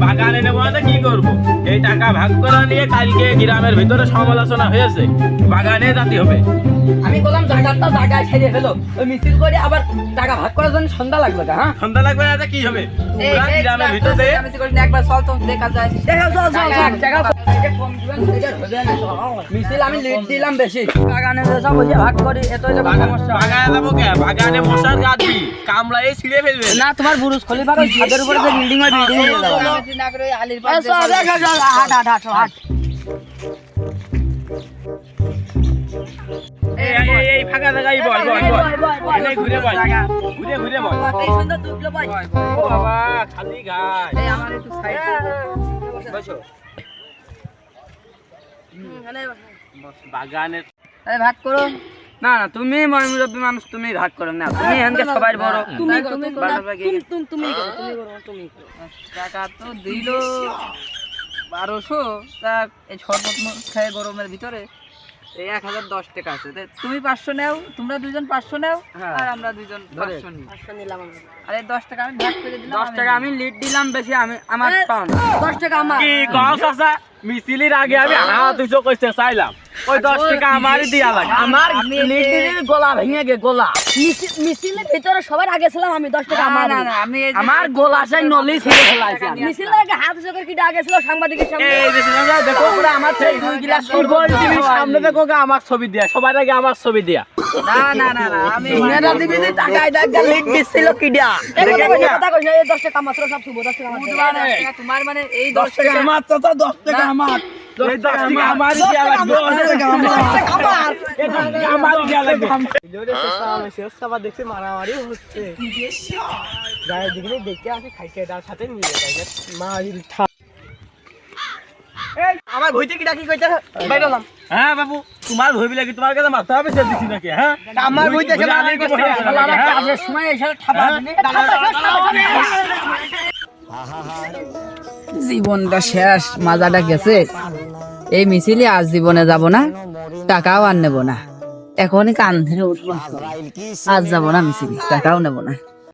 বাগানে নেব না কি করব? এই টাকা ভাগ করা নিয়ে কালকে গ্রামের ভিতরে সমালোচনা হয়েছে। বাগানে জাতি হবে। আমি বললাম জায়গাটা জায়গায় ছেড়ে ফেলো। ওই মিছিল করে আবার টাকা ভাগ করার জন্য সন্ধ্যা লাগবে না, হ্যাঁ? সন্ধ্যা লাগবে না কি হবে? গ্রামের ভিতরে একবার চল তো দেখা যায়। দেখা চল চল টাকা তো। মিছিল আমি লিড দিলাম বেশি। বাগানে সব ভাগ করি এতই বাগান- সমস্যা। বাগানে যাব কে? বাগানে মশার এই ছিঁড়ে ফেলবে। না তোমার বুরুজ খলিফার ওই ছাদের উপরে যে বিল্ডিং হয় বিল্ডিং এ যাব দেখ, দেখ, হাট হাট হাট হাট। ফাঁকা জায়গায় বল বল বল। এনে ঘুরে বল ঘুরে ঘুরে বল। এই সুন্দর তুবলো ভাই ও বাবা খালি গাছ। এই আমার একটু সাইড। বসো। বাগানে আরে ভাগ করো। না না তুমি ময়মুরব্বী মানুষ তুমি ভাগ করো না। তুমি এখানকে সবাই বড়। তুমি তুমি তুমি তুমি তুমি করো তুমি করো টাকা তো দিল। বারোশো। তা এই শরবত খেয়ে গরমের ভিতরে। এই এক হাজার দশ টাকা আছে। তুমি পাঁচশো নাও তোমরা দুজন পাঁচশো নাও আর আমরা দুজন পাঁচশো নিই। আরে দশ টাকা আমি ভাগ করে দিলাম দশ টাকা আমি লিড দিলাম বেশি আমি আমার পাউন্ড দশ টাকা আমার। কি কস আছে মিছিলির আগে আমি হাত দুশো কইতে চাইলাম। ওই দশ টাকা আমারই দিয়া লাগে। আমার গলা ভেঙে গে গলা। মিছিলের ভিতরে সবার আগে ছিলাম আমি দশ টাকা আমার না না আমি আমার গলা সেই নলি ফেলাইছি। মিছিলের আগে হাত কি আগে ছিল সাংবাদিকের সামনে। এই দেখো পুরো আমার সেই দুই গিলাস ফুটবল টিভির সামনে দেখো গা আমার ছবি দিয়া সবার আগে আমার ছবি দিয়া। না না না না আমি মেয়েরা দিবি দি টাকায় টাকা লিড দিছিল কিডা। এই কথা কইছে, এই দশ টাকা মাত্র সব শুভ দশ টাকা মাত্র। তোমার মানে এই দশ টাকা আমার তো তো দশ টাকা আমার। আমার দেখছি মারামারি হচ্ছে দেখে আসি তার সাথে নিয়ে যায় ভইতে কি কইতে বাইরলাম হ্যাঁ বাবু তোমার ভই লাগি তোমার কাছে মাথা হবে সে দিছি নাকি হ্যাঁ আমার ভইতে হ্যাঁ? সময় এসে ঠাপা জীবনটা শেষ, মাজাটা গেছে। এই মিছিলে আজ জীবনে যাব না, টাকাও আর নেব না। এখনই কান ধরে উঠবো। আজ যাব না মিছিলে, টাকাও নেব না।